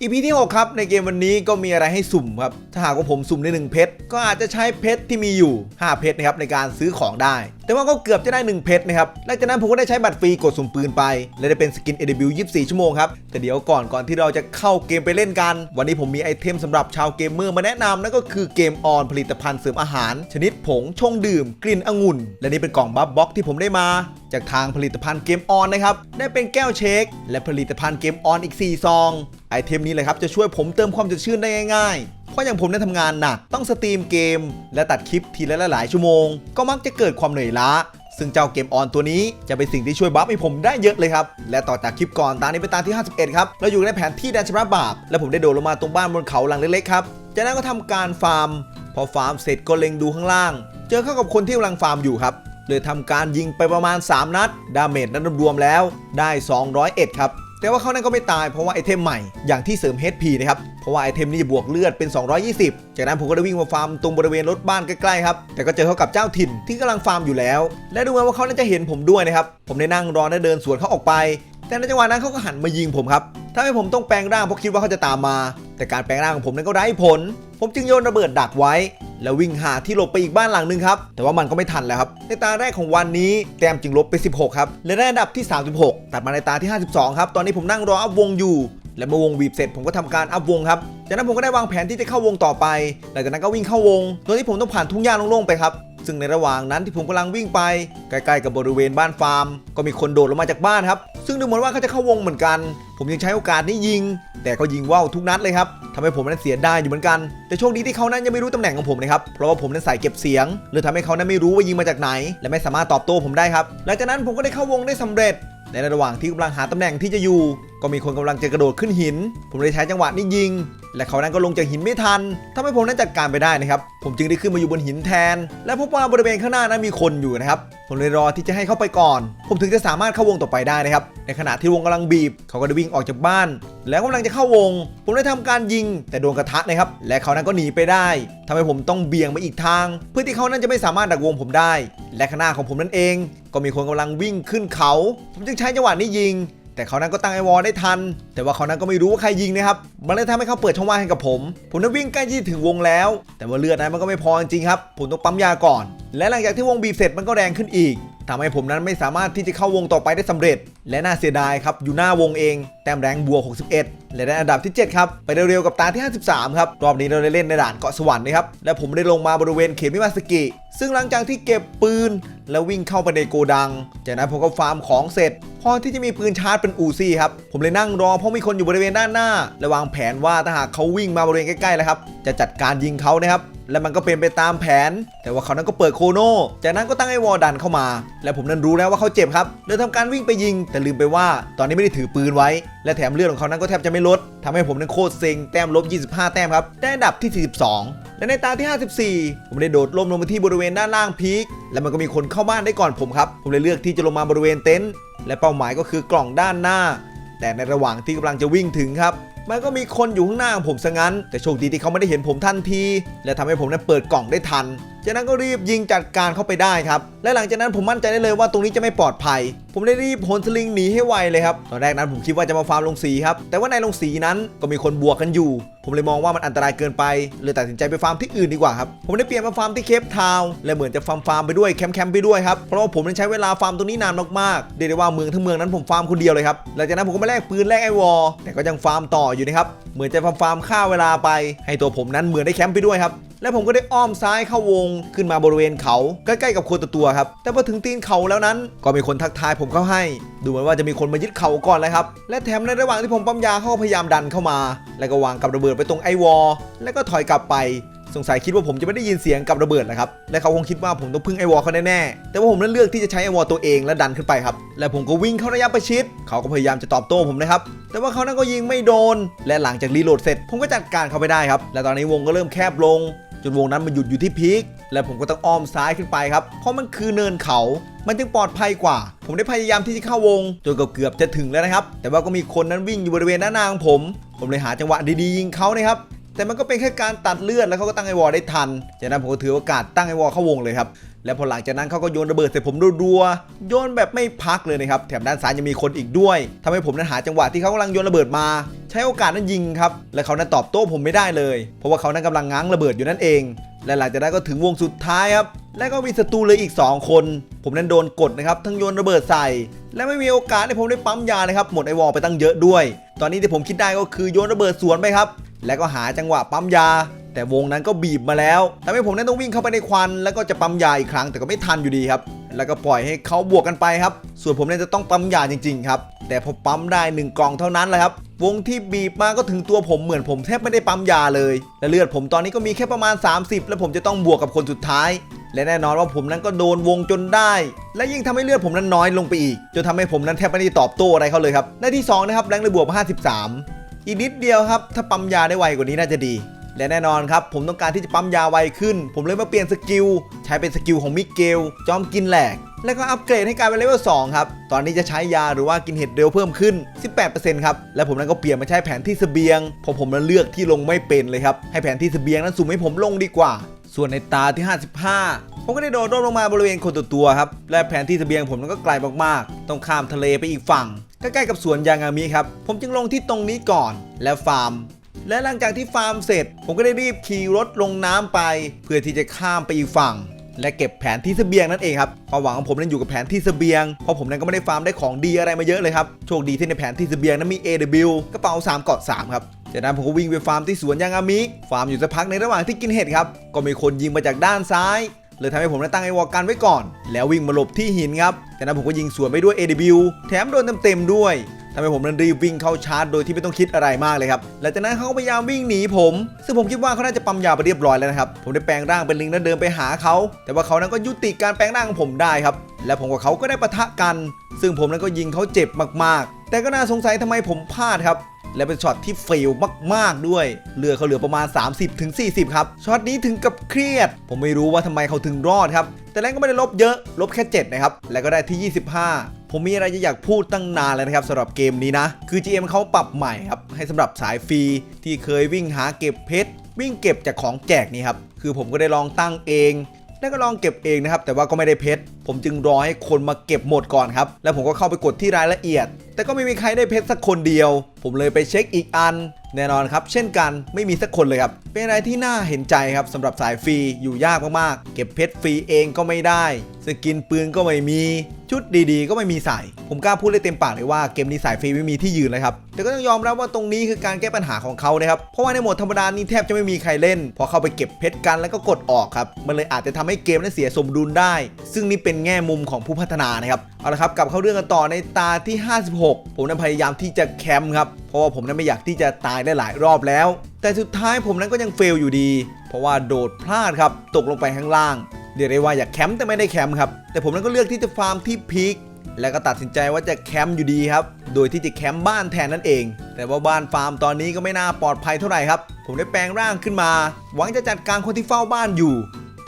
อีพีที่ 6 ครับในเกมวันนี้ก็มีอะไรให้สุ่มครับ ถ้าหากว่าผมสุ่มใน1เพชร ก็อาจจะใช้เพชรที่มีอยู่ 5 เพชรนะครับในการซื้อของได้ แต่ว่าก็เกือบจะได้ 1 เพชรนะครับหลังจากนั้นผมก็ได้ใช้บัตรฟรีกดสุ่มปืนไป และได้เป็นสกิน AW 24 ชั่วโมงครับ แต่เดี๋ยวก่อนก่อนที่เราจะเข้าเกมไปเล่นกัน วันนี้ผมมีไอเทมสำหรับชาวเกมเมอร์มาแนะนำนั่นก็คือเกมออนผลิตภัณฑ์เสริมอาหาร ชนิดผงชงดื่ม กลิ่นองุ่น และนี่เป็นกล่องบัฟบ็อกที่ผมได้มา จากทางผลิตภัณฑ์เกมออนนะครับได้เป็นแก้วเชคและผลิตภัณฑ์เกมออนอีก4ซองไอเทมนี้เลยครับจะช่วยผมเติมความสดชื่นได้ง่ายๆ เพราะอย่างผมได้ทำงานหนักต้องสตรีมเกม และตัดคลิปทีละหลายชั่วโมง ก็มักจะเกิดความเหนื่อยล้า ซึ่งเจ้าเกมออนตัวนี้จะเป็นสิ่งที่ช่วยบัฟให้ผมได้เยอะเลยครับ และต่อจากคลิปก่อนตานี้เป็นตาที่ 51 ครับเราอยู่ในแผนที่แดนชำระบาปและผมได้โดดลงมาตรงบ้านบนเขาหลังเล็กๆครับจากนั้นก็ทำการฟาร์ม พอฟาร์มเสร็จก็เล็งดูข้างล่าง เจอเข้ากับคนที่กำลังฟาร์มอยู่ครับเลยทำการยิงไปประมาณ 3 นัด ดาเมจนั้นรวมแล้วได้ 201 ครับ แต่ว่าเขานั้นก็ไม่ตายเพราะว่าไอเทมใหม่อย่างที่เสริม HP นะครับ เพราะว่าไอเทมนี้จะบวกเลือดเป็น 220 จากนั้นผมก็ได้วิ่งมาฟาร์มตรงบริเวณรถบ้านใกล้ๆครับ แต่ก็เจอเขากับเจ้าถิ่นที่กำลังฟาร์มอยู่แล้ว และดูเหมือนว่าเขาน่าจะเห็นผมด้วยนะครับ ผมได้นั่งรอและเดินสวนเขาออกไป แต่ในจังหวะนั้นเขาก็หันมายิงผมครับ ทำให้ผมต้องแปลงร่างเพราะคิดว่าเขาจะตามมา แต่การแปลงร่างของผมนั้นก็ไร้ผล ผมจึงโยนระเบิดดักไว้ แล้ววิ่งหาที่หลบไปอีกบ้านหลังหนึ่งครับ แต่ว่ามันก็ไม่ทันแล้วครับ ในตาแรกของวันนี้แต้มจึงลบไป 16 ครับและได้อันดับที่ 36 ตัดมาในตาที่ 52 ครับ ตอนนี้ผมนั่งรออัพวงอยู่ และเมื่อวงบีบเสร็จผมก็ทำการอัพวงครับ จากนั้นผมก็ได้วางแผนที่จะเข้าวงต่อไป หลังจากนั้นก็วิ่งเข้าวง โดยที่ผมต้องผ่านทุ่งหญ้าโล่งๆไปครับ ซึ่งในระหว่างนั้นที่ผมกำลังวิ่งไปใกล้ๆกับบริเวณบ้านฟาร์ม ก็มีคนโดดลงมาจากบ้านครับ ซึ่งดูเหมือนว่าเขาจะเข้าวงเหมือนกัน ผมยังใช้โอกาสนี้ยิง แต่ก็ยิงว่าวทุกนัดเลยครับทำให้ผมนั้นเสียได้อยู่เหมือนกัน แต่โชคดีที่เขานั้นยังไม่รู้ตำแหน่งของผมนะครับ เพราะว่าผมนั้นใส่เก็บเสียงเลยทำให้เขานั้นไม่รู้ว่ายิงมาจากไหน และไม่สามารถตอบโต้ผมได้ครับ หลังจากนั้นผมก็ได้เข้าวงได้สำเร็จในระหว่างที่กำลังหาตำแหน่งที่จะอยู่ ก็มีคนกำลังจะกระโดดขึ้นหิน ผมเลยใช้จังหวะนี้ยิง และเขานั้นก็ลงจากหินไม่ทันทำให้ผมนั้นจัดการไปได้นะครับ ผมจึงได้ขึ้นมาอยู่บนหินแทน และพบว่าบริเวณข้างหน้านั้นมีคนอยู่นะครับผมเลยรอที่จะให้เข้าไปก่อน ผมถึงจะสามารถเข้าวงต่อไปได้นะครับ ในขณะที่วงกำลังบีบ เขาก็ได้วิ่งออกจากบ้าน แล้วกำลังจะเข้าวง ผมได้ทำการยิง แต่โดนกระทะนะครับ และเขานั้นก็หนีไปได้ทำให้ผมต้องเบี่ยงไปอีกทาง เพื่อที่เขานั้นจะไม่สามารถดักวงผมได้ และข้างหน้าของผมนั่นเอง ก็มีคนกำลังวิ่งขึ้นเขา ผมจึงใช้จังหวะนี้ยิง แต่เขานั้นก็ตั้งไอวอลได้ทัน แต่ว่าเขานั้นก็ไม่รู้ว่าใครยิงนะครับ มันเลยทำให้เขาเปิดช่องว่างให้กับผม ผมนั้นวิ่งใกล้ที่ถึงวงแล้ว แต่ว่าเลือดนั้นมันก็ไม่พอจริงครับ ผมต้องปั๊มยาก่อน และหลังจากที่วงบีบเสร็จมันก็แรงขึ้นอีกทำให้ผมนั้นไม่สามารถที่จะเข้าวงต่อไปได้สำเร็จ และน่าเสียดายครับอยู่หน้าวงเอง แต้มแรงบวก61 และได้อันดับที่ 7 ครับ ไปเร็วๆกับตาที่ 53 ครับ รอบนี้เราได้เล่นในด่านเกาะสวรรค์นะครับ และผมได้ลงมาบริเวณเขตมิมาสกิ ซึ่งหลังจากที่เก็บปืน แล้ววิ่งเข้าไปในโกดัง จากนั้นผมก็ฟาร์มของเสร็จพอที่จะมีปืนชาร์จเป็นอูซี่ครับ ผมเลยนั่งรอเพราะมีคนอยู่บริเวณด้านหน้าและวางแผนว่าถ้าหากเขาวิ่งมาบริเวณใกล้ๆแล้วครับ จะจัดการยิงเขานะครับและมันก็เป็นไปตามแผน แต่ว่าเขานั้นก็เปิดโคโน่จากนั้นก็ตั้งไอ้วอดันเข้ามา และผมนั้นรู้แล้วว่าเขาเจ็บครับเลยทำการวิ่งไปยิง แต่ลืมไปว่าตอนนี้ไม่ได้ถือปืนไว้ และแถมเลือดของเขานั้นก็แทบจะไม่ลดทำให้ผมนั้นโคตรเซ็งแต้มลบ 25 แต้มครับ ได้อันดับที่ 42 และในตาที่ 54 ผมได้โดดล่มลงมาที่บริเวณด้านล่างพีคและมันก็มีคนเข้าบ้านได้ก่อนผมครับผมเลยเลือกที่จะลงมาบริเวณเต็นท์และเป้าหมายก็คือกล่องด้านหน้า แต่ในระหว่างที่กำลังจะวิ่งถึงครับมันก็มีคนอยู่ข้างหน้าของผมซะงั้น แต่โชคดีที่เขาไม่ได้เห็นผมทันที และทำให้ผมนั้นเปิดกล่องได้ทัน จากนั้นก็รีบยิงจัดการเข้าไปได้ครับ และหลังจากนั้นผมมั่นใจได้เลยว่าตรงนี้จะไม่ปลอดภัย ผมได้รีบโหนสลิงหนีให้ไวเลยครับ ตอนแรกนั้นผมคิดว่าจะมาฟาร์มลงสีครับ แต่ว่าในลงสีนั้นก็มีคนบวกกันอยู่ ผมเลยมองว่ามันอันตรายเกินไป เลยตัดสินใจไปฟาร์มที่อื่นดีกว่าครับ ผมได้เปลี่ยนมาฟาร์มที่เคปทาวน์ และเหมือนจะฟาร์มฟาร์มไปด้วยแคมป์แคมป์ไปด้วยครับ เพราะว่าผมนั้ใช้เวลาฟาร์มตรงนี้นานมากๆเรียกได้ว่าเมืองทั้งเมืองนั้นผมฟาร์มคนเดียวเลยครับ หลังจากนั้นผมก็มาแลกปืนแลกไอวอลแต่ก็ยังฟาร์มต่ออยู่นะครับ เหมือนจะฟาร์มฟาร์มฆ่าเวลาไป ให้ตัวผมนั้นเหมือนได้แคมป์ไปด้วยครับและผมก็ได้อ้อมซ้ายเข้าวงขึ้นมาบริเวณเขาใกล้ๆกับโคตัวตัวครับ แต่พอถึงตีนเขาแล้วนั้น ก็มีคนทักทายผมเข้าให้ ดูเหมือนว่าจะมีคนมายึดเขาก่อนเลยครับ และแถมในระหว่างที่ผมปั๊มยาเขาก็พยายามดันเข้ามา แล้วก็วางกับระเบิดไปตรงไอวอลแล้วก็ถอยกลับไปสงสัยคิดว่าผมจะไม่ได้ยินเสียงกับระเบิดนะครับ และเขาคงคิดว่าผมต้องพึ่งไอวอลเขาแน่ๆ แต่ว่าผมนั้นเลือกที่จะใช้ไอวอลตัวเองและดันขึ้นไปครับ และผมก็วิ่งเข้าระยะประชิด เขาก็พยายามจะตอบโต้ผมนะครับ แต่ว่าเขานั้นก็ยิงไม่โดน และหลังจากรีโหลดเสร็จ ผมก็จัดการเขาไปได้ครับ และตอนนี้วงก็เริ่มแคบลง จนวงนั้นมันหยุดอยู่ที่พีคและผมก็ต้องอ้อมซ้ายขึ้นไปครับ เพราะมันคือเนินเขา มันจึงปลอดภัยกว่า ผมได้พยายามที่จะเข้าวงจนเกือบจะถึงแล้วนะครับ แต่ว่าก็มีคนนั้นวิ่งอยู่บริเวณด้านหน้าของผม ผมเลยหาจังหวะดีๆยิงเขานะครับแต่มันก็เป็นแค่การตัดเลือดแล้วเขาก็ตั้งไอวอลได้ทัน จากนั้นผมก็ถือโอกาสตั้งไอวอลเข้าวงเลยครับ และพอหลังจากนั้นเขาก็โยนระเบิดใส่ผมรัวๆโยนแบบไม่พักเลยนะครับแถมด้านซ้ายยังมีคนอีกด้วยทำให้ผมนั้นหาจังหวะที่เขากำลังโยนระเบิดมา ใช้โอกาสนั้นยิงครับและเขานั้นตอบโต้ผมไม่ได้เลย เพราะว่าเขานั้นกำลังง้างระเบิดอยู่นั่นเอง และหลังจากนั้นก็ถึงวงสุดท้ายครับและก็มีศัตรูเลยอีก 2 คน ผมนั้นโดนกดนะครับทั้งโยนระเบิดใส่ และไม่มีโอกาสให้ผมได้ปั๊มยานะครับหมดไอวอลไปตั้งเยอะด้วย ตอนนี้ที่ผมคิดได้ก็คือโยนระเบิดสวนไปครับแล้วก็หาจังหวะปั๊มยา แต่วงนั้นก็บีบมาแล้วทำให้ผมนั้นต้องวิ่งเข้าไปในควัน แล้วก็จะปั๊มยาอีกครั้งแต่ก็ไม่ทันอยู่ดีครับ แล้วก็ปล่อยให้เขาบวกกันไปครับ ส่วนผมเนี่ยจะต้องปั๊มยาจริงๆครับแต่พอปั๊มได้หนึ่งกล่องเท่านั้นแหละครับ วงที่บีบมาก็ถึงตัวผมเหมือนผมแทบไม่ได้ปั๊มยาเลย และเลือดผมตอนนี้ก็มีแค่ประมาณ 30 แล้วผมจะต้องบวกกับคนสุดท้าย และแน่นอนว่าผมนั้นก็โดนวงจนได้ และยิ่งทำให้เลือดผมนั้นน้อยลงไปอีก จนทำให้ผมนั้นแทบไม่ได้ตอบโต้อะไรเขาเลยครับได้ที่สองนะครับแรงเลยบวก 53 อีกนิดเดียวครับ ถ้าปั๊มยาได้ไวกว่านี้น่าจะดี และแน่นอนครับ ผมต้องการที่จะปั๊มยาไวขึ้น ผมเลยมาเปลี่ยนสกิล ใช้เป็นสกิลของมิเกล จอมกินแหลก แล้วก็อัปเกรดให้กลายเป็นเลเวล2ครับ ตอนนี้จะใช้ยาหรือว่ากินเห็ดเร็วเพิ่มขึ้น 18%ครับ และผมนั้นก็เปลี่ยนมาใช้แผนที่เสบียงเพราะผมนั้นเลือกที่ลงไม่เป็นเลยครับ ให้แผนที่เสบียงนั้นสุ่มให้ผมลงดีกว่า ส่วนในตาที่ 55 ผมก็ได้โดดร่มลงมาบริเวณคนตัวตัวครับ และแผนที่เสบียงผมนั้นก็ไกลมากๆ ต้องข้ามทะเลไปอีกฝั่งใกล้ๆกับสวนยางามิครับ ผมจึงลงที่ตรงนี้ก่อน แล้วฟาร์ม และหลังจากที่ฟาร์มเสร็จ ผมก็ได้รีบขี่รถลงน้ำไป เพื่อที่จะข้ามไปอีกฝั่ง และเก็บแผนที่เสบียงนั่นเองครับความหวังของผมนั้นอยู่กับแผนที่เสบียงเพราะผมนั้นก็ไม่ได้ฟาร์มได้ของดีอะไรมาเยอะเลยครับโชคดีที่ในแผนที่เสบียงนั้นมี AW กระเป๋า3เกาะ3ครับจากนั้นผมก็วิ่งไปฟาร์มที่สวนยางอามิฟาร์มอยู่สักพักในระหว่างที่กินเห็ดครับก็มีคนยิงมาจากด้านซ้ายเลยทำให้ผมได้ตั้งไอวอลกันไว้ก่อน แล้ววิ่งมาหลบที่หินครับจากนั้นผมก็ยิงสวนไปด้วย AW แถมโดนเต็มๆด้วยำให้ผมนั้นรีบวิ่งเข้าชาร์จโดยที่ไม่ต้องคิดอะไรมากเลยครับหลังจากนั้นเขาก็พยายามวิ่งหนีผม ซึ่งผมคิดว่าเขาน่าจะปั๊มยาไปเรียบร้อยแล้วนะครับผมได้แปลงร่างเป็นลิงแล้วเดินไปหาเขาแต่ว่าเขานั้นก็ยุติการแปลงร่างของผมได้ครับและผมกับเขาก็ได้ปะทะกัน ซึ่งผมนั้นก็ยิงเขาเจ็บมากๆ แต่ก็น่าสงสัยทำไมผมพลาดครับและเป็นช็อตที่เฟลมากๆด้วยเลือเขาเหลือประมาณ 30-40ถึงครับ ช็อตนี้ถึงกับเครียด ผมไม่รู้ว่าทำไมเขาถึงรอดครับ แต่แรงก็ไม่ได้ลบเยอะ ลบแค่ 7 นะครับ แล้วก็ได้ที่ 25 ผมมีอะไรจะอยากพูดตั้งนานเลยนะครับสำหรับเกมนี้นะ คือ GM เขาปรับใหม่ครับ ให้สำหรับสายฟรีที่เคยวิ่งหาเก็บเพชรวิ่งเก็บจากของแจกนี่ครับ คือผมก็ได้ลองตั้งเอง แล้วก็ลองเก็บเองนะครับ แต่ว่าก็ไม่ได้เพชร ผมจึงรอให้คนมาเก็บหมดก่อนครับ แล้วผมก็เข้าไปกดที่รายละเอียด แต่ก็ไม่มีใครได้เพชรสักคนเดียว ผมเลยไปเช็คอีกอัน แน่นอนครับ เช่นกันไม่มีสักคนเลยครับ เป็นอะไรที่น่าเห็นใจครับสำหรับสายฟรีอยู่ยากมากๆ เก็บเพชรฟรีเองก็ไม่ได้ สกินปืนก็ไม่มี ชุดดีๆ ก็ไม่มีใส่ ผมกล้าพูดได้เต็มปากเลยว่าเกมนี้สายฟรีไม่มีที่ยืนเลยครับ แต่ก็ต้องยอมรับว่าตรงนี้คือการแก้ปัญหาของเขานะครับ เพราะว่าในโหมดธรรมดานี่แทบจะไม่มีใครเล่น พอเข้าไปเก็บเพชรกันแล้วก็กดออกครับ มันเลยอาจจะทำให้เกมนั้นเสียสมดุลได้ ซึ่งนี่เป็นเป็นแง่มุมของผู้พัฒนานะครับเอาละครับกลับเข้าเรื่องกันต่อในตาที่ 56 ผมนั้นพยายามที่จะแคมป์ครับเพราะว่าผมนั้นไม่อยากที่จะตายได้หลายรอบแล้ว แต่สุดท้ายผมนั้นก็ยังเฟลอยู่ดี เพราะว่าโดดพลาดครับตกลงไปข้างล่างเรียกได้ว่าอยากแคมป์แต่ไม่ได้แคมป์ครับแต่ผมนั้นก็เลือกที่จะฟาร์มที่พีคแล้วก็ตัดสินใจว่าจะแคมป์อยู่ดีครับ โดยที่จะแคมป์บ้านแทนนั่นเอง แต่ว่าบ้านฟาร์มตอนนี้ก็ไม่น่าปลอดภัยเท่าไหร่ครับ ผมได้แปลงร่างขึ้นมา หวังจะจัดการคนที่เฝ้าบ้านอยู่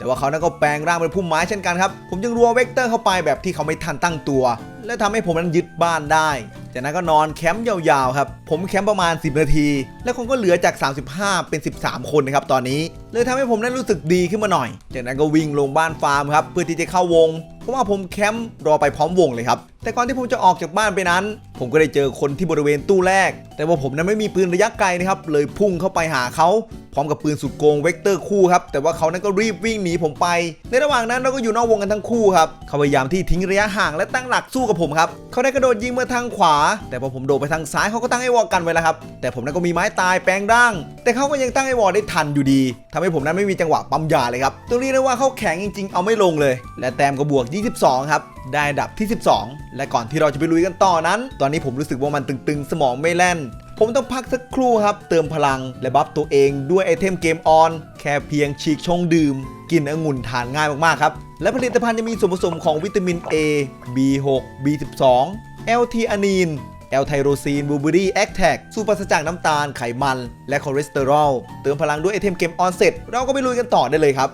แต่ว่าเขานั้นก็แปลงร่างเป็นพุ่มไม้เช่นกันครับ ผมจึงรัวเวกเตอร์เข้าไปแบบที่เขาไม่ทันตั้งตัว และทำให้ผมนั้นยึดบ้านได้ จากนั้นก็นอนแคมป์ยาวๆครับ ผมแคมป์ประมาณ 10 นาที แล้วคนก็เหลือจาก 35 เป็น 13 คนนะครับตอนนี้ เลยทำให้ผมนั้นรู้สึกดีขึ้นมาหน่อย จากนั้นก็วิ่งลงบ้านฟาร์มครับเพื่อที่จะเข้าวง เพราะว่าผมแคมป์รอไปพร้อมวงเลยครับ แต่ก่อนที่ผมจะออกจากบ้านไปนั้น ผมก็ได้เจอคนที่บริเวณตู้แรก แต่ว่าผมนั้นไม่มีปืนระยะไกลนะครับ เลยพุ่งเข้าไปหาเขาพร้อมกับปืนสุดโกงเวกเตอร์คู่ครับ แต่ว่าเขานั้นก็รีบวิ่งหนีผมไป ในระหว่างนั้นเราก็อยู่นอกวงกันทั้งคู่ครับ เขาพยายามที่ทิ้งระยะห่างและตั้งหลักสู้กับผมครับ เขาได้กระโดดยิงมาทางขวา แต่พอผมโดดไปทางซ้ายเขาก็ตั้งไอ้วอลกันไว้แล้วครับ แต่ผมนั้นก็มีไม้ตายแปลงร่าง แต่เขาก็ยังตั้งไอ้วอลได้ทันอยู่ดีทำให้ผมนั้นไม่มีจังหวะปั๊มยาเลยครับต้องเรียกได้ว่าเขาแข็งจริง ๆ เอาไม่ลงเลย และแต้มก็บวก 22 ครับได้ดับที่ 12 และก่อนที่เราจะไปลุยกันต่อนั้น ตอนนี้ผมรู้สึกว่ามันตึงๆ สมองไม่แล่น ผมต้องพักสักครู่ครับ เติมพลังและบัฟตัวเองด้วยไอเทมเกมออน แค่เพียงฉีกชงดื่ม กินองุ่นทานง่ายมากๆครับ และผลิตภัณฑ์จะมีส่วนผสมของวิตามิน A B6 B12 l t อานีนแอลไทโรซีนบูเบอรี่แอคแท็กสูตรปราศจากน้ำตาลไขมัน และคอเลสเตอรอล เติมพลังด้วยไอเทมเกมออนเสร็จ เราก็ไปลุยกันต่อได้เลยครับ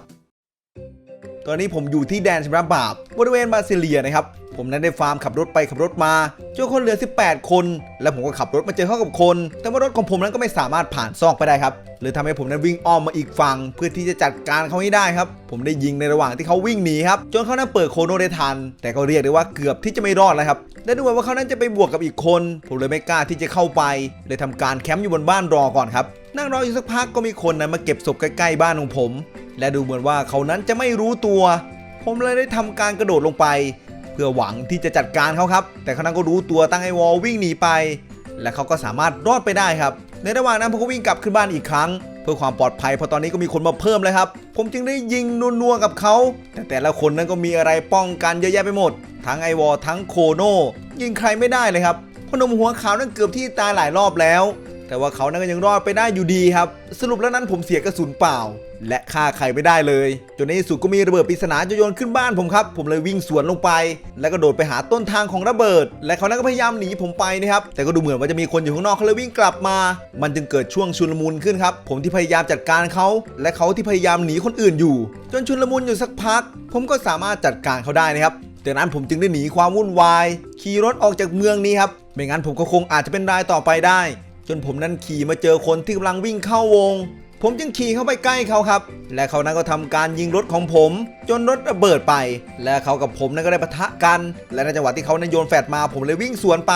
ตอนนี้ผมอยู่ที่แดนชำระบาปบริเวณบาซิเลียนะครับ ผมนั้นได้ฟาร์มขับรถไปขับรถมาเจอคนเหลือ 18 คน แล้วผมก็ขับรถมาเจอเข้ากับคน แต่ว่ารถของผมนั้นก็ไม่สามารถผ่านซอกไปได้ครับเลยทำให้ผมนั้นวิ่งอ้อมมาอีกฝั่งเพื่อที่จะจัดการเขาให้ได้ครับ ผมได้ยิงในระหว่างที่เขาวิ่งหนีครับจนเขานั้นเปิดโคโนได้ทัน แต่ก็เรียกได้ว่าเกือบที่จะไม่รอดแล้วครับและดูเหมือนว่าเขานั้นจะไปบวกกับอีกคน ผมเลยไม่กล้าที่จะเข้าไปเลยทำการแคมป์อยู่บนบ้านรอก่อนครับ นั่งรออยู่สักพักก็มีคนนั้นมาเก็บศพใกล้ๆบ้านของผม และดูเหมือนว่าเขานั้นจะไม่รู้ตัว ผมเลยได้ทำการกระโดดลงไป เพื่อหวังที่จะจัดการเขาครับ แต่เขานั้นก็รู้ตัวตั้งไอ้วอลวิ่งหนีไป และเขาก็สามารถรอดไปได้ครับ ในระหว่างนั้นผมก็วิ่งกลับขึ้นบ้านอีกครั้งเพื่อความปลอดภัยเพราะตอนนี้ก็มีคนมาเพิ่มเลยครับ ผมจึงได้ยิงนัวๆกับเขา แต่แต่ละคนนั้นก็มีอะไรป้องกันเยอะแยะไปหมด ทั้งไอวอลทั้งโคโนยิงใครไม่ได้เลยครับพนมหัวขาวนั้นเกือบที่ตายหลายรอบแล้ว แต่ว่าเขานั้นก็ยังรอดไปได้อยู่ดีครับ สรุปแล้วนั้นผมเสียกระสุนเปล่า และฆ่าใครไม่ได้เลย จนในที่สุดก็มีระเบิดปริศนาจะโยนขึ้นบ้านผมครับ ผมเลยวิ่งสวนลงไป แล้วก็โดดไปหาต้นทางของระเบิด และเขานั้นก็พยายามหนีผมไปนะครับ แต่ก็ดูเหมือนว่าจะมีคนอยู่ข้างนอกเขาเลยวิ่งกลับมา มันจึงเกิดช่วงชุลมุนขึ้นครับ ผมที่พยายามจัดการเขาและเขาที่พยายามหนีคนอื่นอยู่ จนชุลมุนอยู่สักพัก ผมก็สามารถจัดการเขาได้นะครับจากนั้นผมจึงได้หนีความวุ่นวาย ขี่รถออกจากเมืองนี้ครับ ไม่งั้นผมก็คงอาจจะเป็นรายต่อไปได้ จนผมนั้นขี่มาเจอคนที่กำลังวิ่งเข้าวง ผมจึงขี่เข้าไปใกล้เขาครับ และเขานั้นก็ทำการยิงรถของผม จนรถระเบิดไป และเขากับผมนั้นก็ได้ปะทะกัน และในจังหวะที่เขานั้นโยนแฟดมาผมเลยวิ่งสวนไป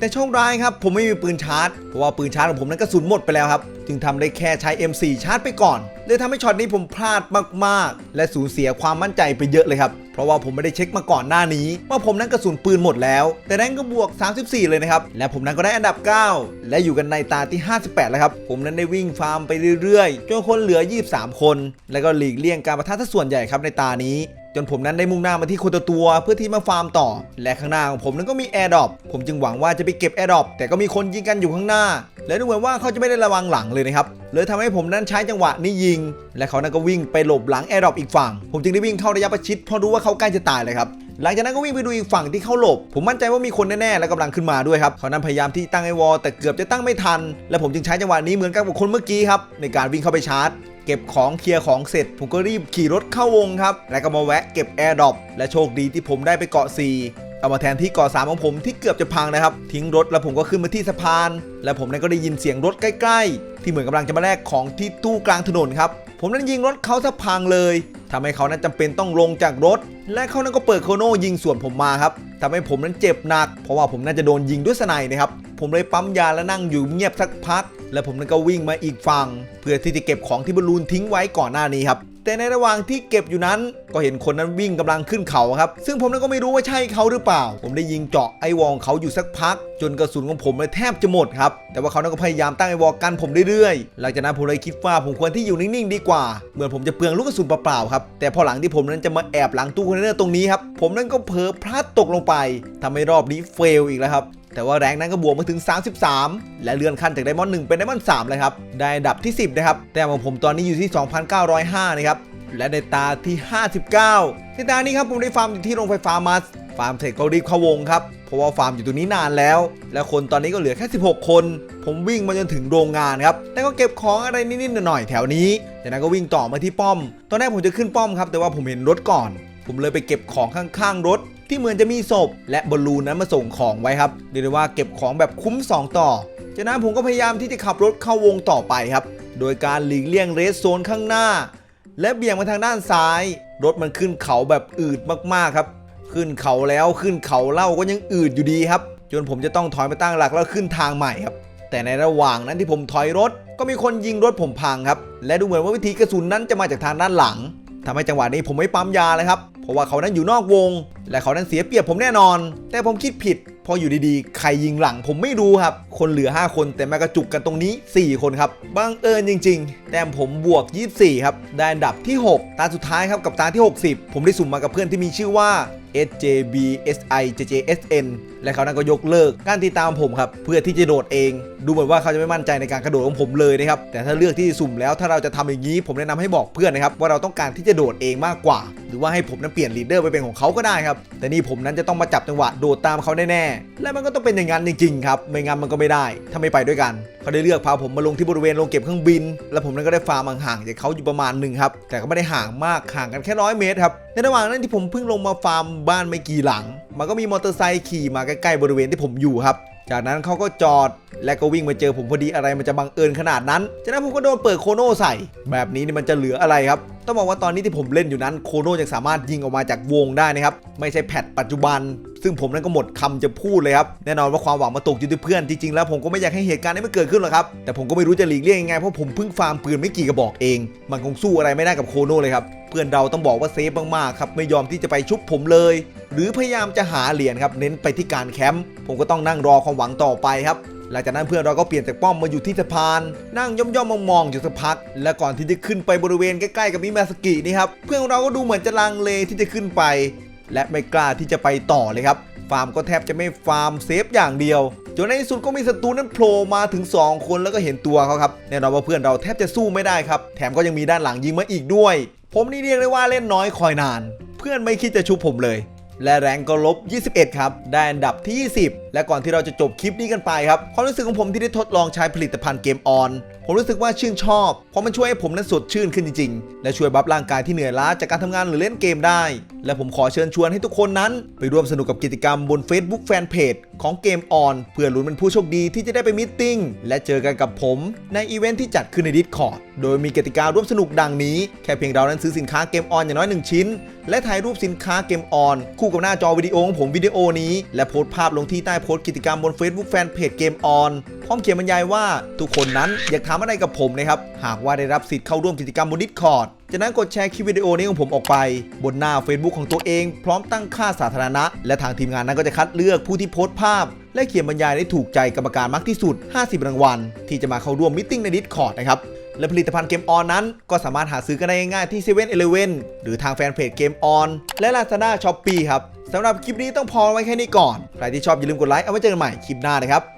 แต่โชคร้ายครับ ผมไม่มีปืนชาร์จ เพราะว่าปืนชาร์จของผมนั้นกระสุนหมดไปแล้วครับ จึงทำได้แค่ใช้ M4 ชาร์จไปก่อน เลยทำให้ช็อตนี้ผมพลาดมากๆ และสูญเสียความมั่นใจไปเยอะเลยครับ เพราะว่าผมไม่ได้เช็คมาก่อนหน้านี้ ว่าผมนั้นกระสุนปืนหมดแล้ว แต่แรงก็บวก 34 เลยนะครับ และผมนั้นก็ได้อันดับ 9 และอยู่กันในตาที่ 58 แล้วครับ ผมนั้นได้วิ่งฟาร์มไปเรื่อยๆ จนคนเหลือ 23 คน แล้วก็หลีกเลี่ยงการประทะทัส่วนใหญ่ครับในตานี้ จนผมนั้นได้มุ่งหน้ามาที่โคนตัวตัวเพื่อที่มาฟาร์มต่อ และข้างหน้าของผมนั้นก็มีแอร์ดรอปผมจึงหวังว่าจะไปเก็บแอร์ดรอปแต่ก็มีคนยิงกันอยู่ข้างหน้า และดูเหมือนว่าเขาจะไม่ได้ระวังหลังเลยนะครับเลยทำให้ผมนั้นใช้จังหวะนี้ยิง และเขานั้นก็วิ่งไปหลบหลังแอร์ดรอปอีกฝั่ง ผมจึงได้วิ่งเข้าระยะประชิดเพราะรู้ว่าเขาใกล้จะตายเลยครับหลังจากนั้นก็วิ่งไปดูอีกฝั่งที่เขาหลบ ผมมั่นใจว่ามีคนแน่ๆ และกำลังขึ้นมาด้วยครับ เขานั้นพยายามที่ตั้งไอวอลแต่เกือบจะตั้งไม่ทัน และผมจึงใช้จังหวะนี้เหมือนกับคนเมื่อกี้ครับในการวิ่งเข้าไปชาร์จ เก็บของเคลียร์ของเสร็จ ผมก็รีบขี่รถเข้าวงครับ แล้วก็มาแวะเก็บแอร์ดรอปและโชคดีที่ผมได้ไปเกาะ 4เอามาแทนที่เกาะ3ของผมที่เกือบจะพังนะครับ ทิ้งรถแล้วผมก็ขึ้นมาที่สะพาน และผมนั้นก็ได้ยินเสียงรถใกล้ๆ ที่เหมือนกำลังจะมาแลกของที่ตู้กลางถนนครับ ผมนั้นยิงรถเขาสะพังเลยทำให้เขานั้นจำเป็นต้องลงจากรถ และเขานั้นก็เปิดโคโน่ยิงสวนผมมาครับทำให้ผมนั้นเจ็บหนัก เพราะว่าผมน่าจะโดนยิงด้วยสไนด์นะครับผมเลยปั๊มยาและนั่งอยู่เงียบสักพัก แล้วผมนั้นก็วิ่งมาอีกฝั่ง เพื่อที่จะเก็บของที่บอลลูนทิ้งไว้ก่อนหน้านี้ครับแต่ในระหว่างที่เก็บอยู่นั้นก็เห็นคนนั้นวิ่งกำลังขึ้นเขาครับ ซึ่งผมนั้นก็ไม่รู้ว่าใช่เขาหรือเปล่า ผมได้ยิงเจาะไอวอลของเขาอยู่สักพัก จนกระสุนของผมเลยแทบจะหมดครับ แต่ว่าเขานั้นก็พยายามตั้งไอวอลกันผมเรื่อยๆ หลังจากนั้นผมเลยคิดว่าผมควรที่อยู่นิ่งๆดีกว่า เหมือนผมจะเปลืองลูกกระสุนเปล่าๆครับ แต่พอหลังที่ผมนั้นจะมาแอบหลังตู้คอนเทนเนอร์ตรงนี้ครับ ผมนั้นก็เผลอพลาดตกลงไปทำให้รอบนี้เฟลอีกแล้วครับ แต่ว่าแรงนั้นก็บวกมาถึง 33 และเลื่อนขั้นจากไดมอนด์1เป็นไดมอนด์3เลยครับ ได้อันดับที่ 10 นะครับ แต่ของผมตอนนี้อยู่ที่ 2,905 นะครับ และในตาที่ 59 ในตานี้ครับผมได้ฟาร์มอยู่ที่โรงไฟฟ้ามัส ฟาร์มเสร็จก็รีบเข้าวงครับ เพราะว่าฟาร์มอยู่ตรงนี้นานแล้ว และคนตอนนี้ก็เหลือแค่ 16 คน ผมวิ่งมาจนถึงโรงงานครับ แต่ก็เก็บของอะไรนิดๆหน่อยๆแถวนี้ จากนั้นก็วิ่งต่อมาที่ป้อม ตอนแรกผมจะขึ้นป้อมครับ แต่ว่าผมเห็นรถก่อน ผมเลยไปเก็บของข้างๆรถ ที่เหมือนจะมีศพ และบอลลูนนั้นมาส่งของไว้ครับเรียกได้ว่าเก็บของแบบคุ้ม 2 ต่อ จากนั้นผมก็พยายามที่จะขับรถเข้าวงต่อไปครับ โดยการหลีกเลี่ยงเรสโซนข้างหน้า และเบี่ยงมาทางด้านซ้าย รถมันขึ้นเขาแบบอืดมากๆครับ ขึ้นเขาแล้วขึ้นเขาเล่าก็ยังอืดอยู่ดีครับ จนผมจะต้องถอยมาตั้งหลักแล้วขึ้นทางใหม่ครับ แต่ในระหว่างนั้นที่ผมถอยรถ ก็มีคนยิงรถผมพังครับ และดูเหมือนว่าวิธีกระสุนนั้นจะมาจากทางด้านหลังทำให้จังหวะนี้ผมไม่ปั๊มยาเลยครับ ราะว่าเขานั้นอยู่นอกวง และเขานั้นเสียเปรียบผมแน่นอน แต่ผมคิดผิด พออยู่ดีๆ ใครยิงหลังผมไม่รู้ครับ คนเหลือ 5 คนแต่มากระจุกกันตรงนี้ 4 คนครับบังเอิญจริง ๆ แต้มผมบวก 24 ครับ ได้อันดับที่ 6 ตาสุดท้ายครับกับตาที่ 60 ผมได้สุ่มมากับเพื่อนที่มีชื่อว่า SJB SI JJSN และเขานั้นก็ยกเลิกการติดตามผมครับเพื่อที่จะโดดเอง ดูเหมือนว่าเขาจะไม่มั่นใจในการกระโดดของผมเลยนะครับแต่ถ้าเลือกที่สุ่มแล้วถ้าเราจะทำอย่างนี้ ผมแนะนำให้บอกเพื่อนนะครับว่าเราต้องการที่จะโดดเองมากกว่า หรือว่าให้ผมนั้นเปลี่ยนลีดเดอร์ไปเป็นของเขาก็ได้ครับแต่นี่ผมนั้นจะต้องมาจับจังหวะโดดตามเขาแน่ๆและมันก็ต้องเป็นอย่างนั้นจริงๆครับไม่งั้นมันก็ไม่ได้ถ้าไม่ไปด้วยกันเขาได้เลือกพาผมมาลงที่บริเวณโรงเก็บเครื่องบิน และผมนั้นก็ได้ฟาร์มห่างๆจากเขาอยู่ประมาณหนึ่งครับแต่ก็ไม่ได้ห่างมากห่างกันแค่ร้อยเมตรครับในระหว่างนั้นที่ผมเพิ่งลงมาฟาร์มบ้านไม่กี่หลัง มันก็มีมอเตอร์ไซค์ขี่มาใกล้ๆบริเวณที่ผมอยู่ครับ จากนั้นเขาก็จอด และก็วิ่งมาเจอผมพอดีอะไรมันจะบังเอิญขนาดนั้นจากนั้นผมก็โดนเปิดโคโน่ใส่ แบบนี้นี่มันจะเหลืออะไรครับต้องบอกว่าตอนนี้ที่ผมเล่นอยู่นั้นโคโน่ยังสามารถยิงออกมาจากวงได้นะครับไม่ใช่แพทปัจจุบัน ซึ่งผมนั้นก็หมดคำจะพูดเลยครับแน่นอนว่าความหวังมาตกอยู่ที่เพื่อนจริงๆแล้วผมก็ไม่อยากให้เหตุการณ์นี้มันเกิดขึ้นหรอกครับแต่ผมก็ไม่รู้จะหลีกเลี่ยงยังไงเพราะผมเพิ่งฟาร์มปืนไม่กี่กระบอกเอง มันคงสู้อะไรไม่ได้กับโคโน่เลยครับเพื่อนเราต้องบอกว่าเซฟมากๆครับไม่ยอมที่จะไปชุบผมเลย หรือพยายามจะหาเหรียญครับเน้นไปที่การแคมป์ผมก็ต้องนั่งรอความหวังต่อไปครับ หลังจากนั้นเพื่อนเราก็เปลี่ยนจากป้อมมาอยู่ที่สะพาน นั่งย่อมๆมองๆอยู่สักพัก และก่อนที่จะขึ้นไปบริเวณใกล้ๆกับมิมาสกินี่ครับเพื่อนของเราก็ดูเหมือนจะลังเลที่จะขึ้นไป และไม่กล้าที่จะไปต่อเลยครับฟาร์มก็แทบจะไม่ฟาร์มเซฟอย่างเดียวจนในที่สุดก็มีศัตรูนั้นโผล่มาถึง 2 คนแล้วก็เห็นตัวเขาครับแน่นอนว่าเพื่อนเราแทบจะสู้ไม่ได้ครับ แถมก็ยังมีด้านหลังยิงมาอีกด้วย ผมนี่เรียกได้ว่าเล่นน้อยคอยนาน เพื่อนไม่คิดจะชุบผมเลย และแรงก็ลบ 21 ครับ ได้อันดับที่ 20 และก่อนที่เราจะจบคลิปนี้กันไปครับความรู้สึกของผมที่ได้ทดลองใช้ผลิตภัณฑ์เกมออน ผมรู้สึกว่าชื่นชอบ เพราะมันช่วยให้ผมนั้นสดชื่นขึ้นจริงๆ และช่วยบัฟร่างกายที่เหนื่อยล้าจากการทำงานหรือเล่นเกมได้ และผมขอเชิญชวนให้ทุกคนนั้น ไปร่วมสนุกกับกิจกรรมบน Facebook Fanpage ของเกมออน เพื่อลุ้นเป็นผู้โชคดีที่จะได้ไปมิทติ้งและเจอกันกับผมในอีเวนท์ที่จัดขึ้นใน Discord โดยมีกติการ่วมสนุกดังนี้ แค่เพียงเรานั้นซื้อสินค้าเกมออนอย่างน้อย 1 ชิ้น และถ่ายรูปสินค้าเกมออน คู่กับหน้าจอวิดีโอของผมวิดีโอนี้ และโพสต์ภาพลงที่ใต้โพสต์กิจกรรมบน Facebook Fanpage เกมออนพร้อมเขียนบรรยายว่า ทุกคนนั้นอยากถามอะไรกับผมนะครับหากว่าได้รับสิทธิ์เข้าร่วมกิจกรรมบน Discord จากนั้นกดแชร์คลิปวิดีโอนี้ของผมออกไป บนหน้า Facebook ของตัวเอง พร้อมตั้งค่าสาธารณะ และทางทีมงานนั้นก็จะคัดเลือกผู้ที่โพสต์ภาพ และเขียนบรรยายได้ถูกใจกรรมการมากที่สุด 50 รางวัลที่จะมาเข้าร่วมมิทติ้งใน Discord นะครับ และผลิตภัณฑ์เกมออนนั้น ก็สามารถหาซื้อกันได้ง่ายๆที่7 e เ e ่ e อเลเหรือทางแฟนเพจเกมออนและ Lazada Shopee ครับสำหรับคลิปนี้ต้องพอไว้แค่นี้ก่อน ใครที่ชอบอย่าลืมกดไลค์เอาไว้เจอกันใหม่คลิปหน้านะครับ